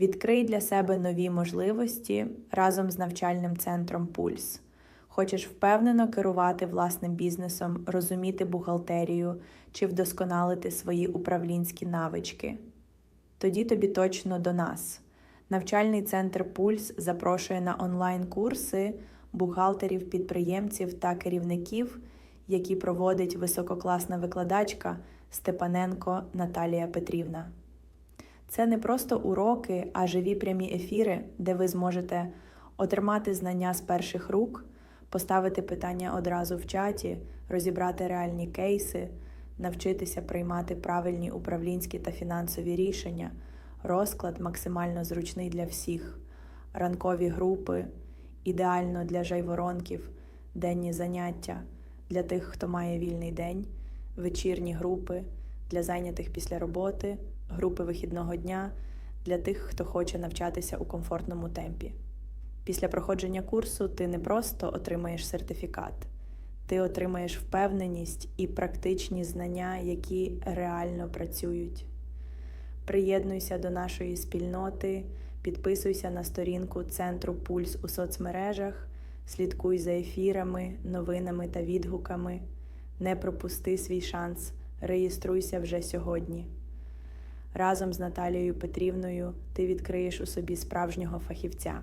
Відкрий для себе нові можливості разом з навчальним центром Пульс. Хочеш впевнено керувати власним бізнесом, розуміти бухгалтерію чи вдосконалити свої управлінські навички? Тоді тобі точно до нас. Навчальний центр Пульс запрошує на онлайн-курси бухгалтерів, підприємців та керівників, які проводить висококласна викладачка Степаненко Наталія Петрівна. Це не просто уроки, а живі прямі ефіри, де ви зможете отримати знання з перших рук, поставити питання одразу в чаті, розібрати реальні кейси, навчитися приймати правильні управлінські та фінансові рішення, розклад максимально зручний для всіх, ранкові групи, ідеально для жайворонків, денні заняття для тих, хто має вільний день, вечірні групи для зайнятих після роботи, групи вихідного дня для тих, хто хоче навчатися у комфортному темпі. Після проходження курсу ти не просто отримаєш сертифікат, ти отримаєш впевненість і практичні знання, які реально працюють. Приєднуйся до нашої спільноти, підписуйся на сторінку Центру Пульс у соцмережах, слідкуй за ефірами, новинами та відгуками. Не пропусти свій шанс, реєструйся вже сьогодні. Разом з Наталією Петрівною ти відкриєш у собі справжнього фахівця.